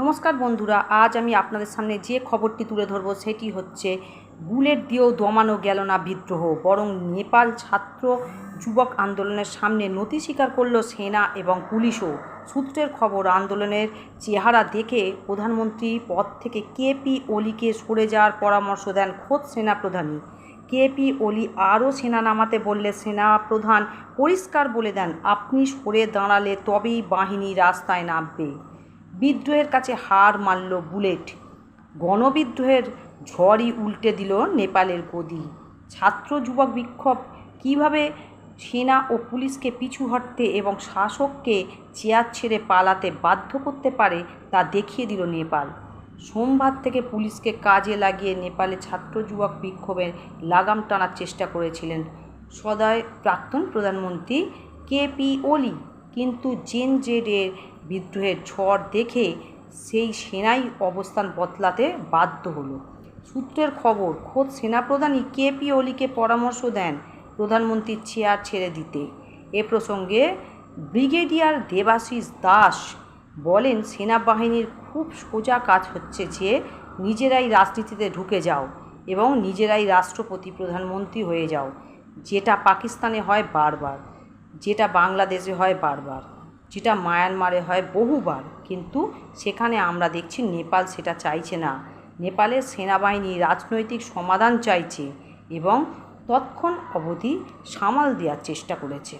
নমস্কার বন্ধুরা, আজ আমি আপনাদের সামনে যে খবরটি তুলে ধরবো সেটি হচ্ছে বুলেট দিয়েও দমানো গেল না বিদ্রোহ, বরং নেপাল ছাত্র যুবক আন্দোলনের সামনে নথি স্বীকার করল সেনা এবং পুলিশও। সূত্রের খবর, আন্দোলনের চেহারা দেখে প্রধানমন্ত্রী পদ থেকে কেপি ওলিকে সরে যাওয়ার পরামর্শ দেন খোদ সেনাপ্রধানই। কেপি ওলি আরও সেনা নামাতে বললে সেনা প্রধান পরিষ্কার বলে দেন, আপনি সরে দাঁড়ালে তবেই বাহিনী রাস্তায় নামবে। বিদ্রোহের কাছে হার মানল বুলেট। গণবিদ্রোহের ঝড়ই উল্টে দিল নেপালের গদি। ছাত্র যুবক বিক্ষোভ, কীভাবে সেনা ও পুলিশকে পিছু হটতে এবং শাসককে চেয়ার ছেড়ে পালাতে বাধ্য করতে পারে তা দেখিয়ে দিল নেপাল। সোমবার থেকে পুলিশকে কাজে লাগিয়ে নেপালে ছাত্র যুবক বিক্ষোভের লাগাম টানার চেষ্টা করেছিলেন। সদয় প্রাক্তন প্রধানমন্ত্রী কেপি ওলি। কিন্তু জেন জেডের বিদ্রোহের ঝড় দেখে সেই সেনাই অবস্থান বদলাতে বাধ্য হলো। সূত্রের খবর, খোদ সেনাপ্রধানই কেপি ওলিকে পরামর্শ দেন প্রধানমন্ত্রীর চেয়ার ছেড়ে দিতে। এ প্রসঙ্গে ব্রিগেডিয়ার দেবাশিস দাস বলেন, সেনাবাহিনীর খুব সোজা কাজ হচ্ছে যে, নিজেরাই রাজনীতিতে ঢুকে যাও এবং নিজেরাই রাষ্ট্রপতি প্রধানমন্ত্রী হয়ে যাও, যেটা পাকিস্তানে হয় বারবার। যেটা বাংলাদেশে হয় বারবার, যেটা মায়ানমারে হয় বহুবার, কিন্তু সেখানে আমরা দেখছি নেপাল সেটা চাইছে না। নেপালের সেনাবাহিনী রাজনৈতিক সমাধান চাইছে এবং তৎক্ষণ অবধি সামাল দেওয়ার চেষ্টা করেছে।